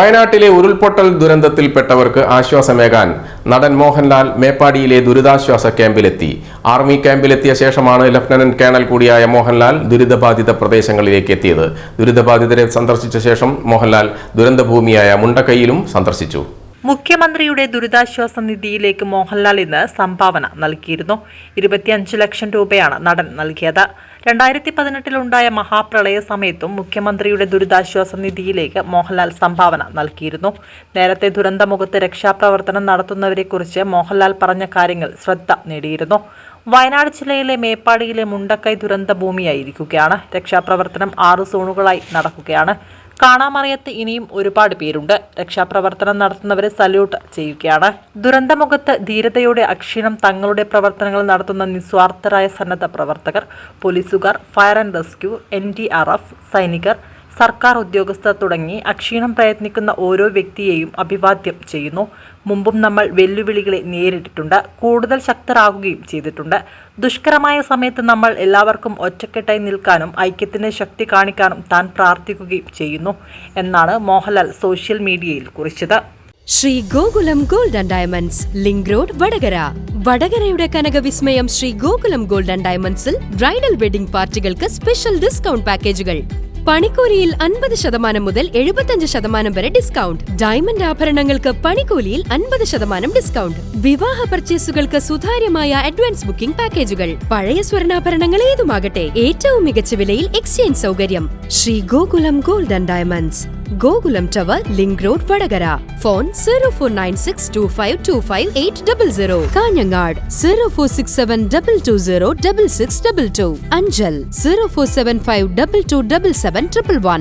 വയനാട്ടിലെ ഉരുൾപൊട്ടൽ ദുരന്തത്തിൽപ്പെട്ടവർക്ക് ആശ്വാസമേകാൻ നടൻ മോഹൻലാൽ മേപ്പാടിയിലെ ദുരിതാശ്വാസ ക്യാമ്പിലെത്തി. ആർമി ക്യാമ്പിലെത്തിയ ശേഷമാണ് ലഫ്റ്റനന്റ് കേണൽ കൂടിയായ മോഹൻലാൽ ദുരിതബാധിത പ്രദേശങ്ങളിലേക്ക് എത്തിയത്. ദുരിതബാധിതരെ സന്ദർശിച്ച ശേഷം മോഹൻലാൽ ദുരന്തഭൂമിയായ മുണ്ടക്കൈയിലും സന്ദർശിച്ചു. മുഖ്യമന്ത്രിയുടെ ദുരിതാശ്വാസ നിധിയിലേക്ക് മോഹൻലാൽ ഇന്ന് സംഭാവന നൽകിയിരുന്നു. ഇരുപത്തിയഞ്ച് ലക്ഷം രൂപയാണ് നടൻ നൽകിയത്. രണ്ടായിരത്തി പതിനെട്ടിലുണ്ടായ മഹാപ്രളയ സമയത്തും മുഖ്യമന്ത്രിയുടെ ദുരിതാശ്വാസ നിധിയിലേക്ക് മോഹൻലാൽ സംഭാവന നൽകിയിരുന്നു. നേരത്തെ ദുരന്തമുഖത്ത് രക്ഷാപ്രവർത്തനം നടത്തുന്നവരെക്കുറിച്ച് മോഹൻലാൽ പറഞ്ഞ കാര്യങ്ങൾ ശ്രദ്ധ നേടിയിരുന്നു. വയനാട് ജില്ലയിലെ മേപ്പാടിയിലെ മുണ്ടക്കൈ ദുരന്ത ഭൂമിയായിരിക്കുകയാണ്. രക്ഷാപ്രവർത്തനം ആറ് സോണുകളായി നടക്കുകയാണ്. കാണാമറിയത്ത് ഇനിയും ഒരുപാട് പേരുണ്ട്. രക്ഷാപ്രവർത്തനം നടത്തുന്നവരെ സല്യൂട്ട് ചെയ്യുകയാണ്. ദുരന്തമുഖത്ത് ധീരതയോടെ അക്ഷീണം തങ്ങളുടെ പ്രവർത്തനങ്ങൾ നടത്തുന്ന നിസ്വാർത്ഥരായ സന്നദ്ധ പ്രവർത്തകർ പോലീസുകാർ ഫയർ ആൻഡ് റെസ്ക്യൂ എൻ സൈനികർ സർക്കാർ ഉദ്യോഗസ്ഥർ തുടങ്ങി അക്ഷീണം പ്രയത്നിക്കുന്ന ഓരോ വ്യക്തിയെയും അഭിവാദ്യം ചെയ്യുന്നു. മുമ്പും നമ്മൾ വെല്ലുവിളികളെ നേരിട്ടിട്ടുണ്ട്. കൂടുതൽ ശക്തരാകുകയും ചെയ്തിട്ടുണ്ട്. ദുഷ്കരമായ സമയത്ത് നമ്മൾ എല്ലാവർക്കും ഒറ്റക്കെട്ടായി നിൽക്കാനും ഐക്യത്തിന്റെ ശക്തി കാണിക്കാനും താൻ പ്രാർത്ഥിക്കുകയും ചെയ്യുന്നു എന്നാണ് മോഹൻലാൽ സോഷ്യൽ മീഡിയയിൽ കുറിച്ചത്. Shri Gokulam gold and diamonds link road Vadakara. വടകരയുടെ കനകവിസ്മയം ശ്രീ ഗോകുലം ഗോൾഡ് ആൻഡ് ഡയമണ്ട്സിൽ ബ്രൈഡൽ വെഡിംഗ് പാർട്ടികൾക്ക് സ്പെഷ്യൽ ഡിസ്കൗണ്ട് പാക്കേജുകൾ. പണിക്കൂലിയിൽ അൻപത് ശതമാനം മുതൽ എഴുപത്തഞ്ച് ശതമാനം വരെ ഡിസ്കൗണ്ട്. ഡയമണ്ട് ആഭരണങ്ങൾക്ക് പണിക്കൂലിയിൽ അൻപത് ശതമാനം ഡിസ്കൗണ്ട്. വിവാഹ പർച്ചേസുകൾക്ക് സുതാര്യമായ അഡ്വാൻസ് ബുക്കിംഗ് പാക്കേജുകൾ. പഴയ സ്വർണാഭരണങ്ങൾ ഏതുമാകട്ടെ ഏറ്റവും മികച്ച വിലയിൽ എക്സ്ചേഞ്ച് സൗകര്യം. Shri Gokulam gold and diamonds. Gokulam tower link road Vadakara phone zero four nine six two five two five eight double zero Kanhangad zero four six seven double two zero double six double two Anchal zero four seven five double two double seven triple one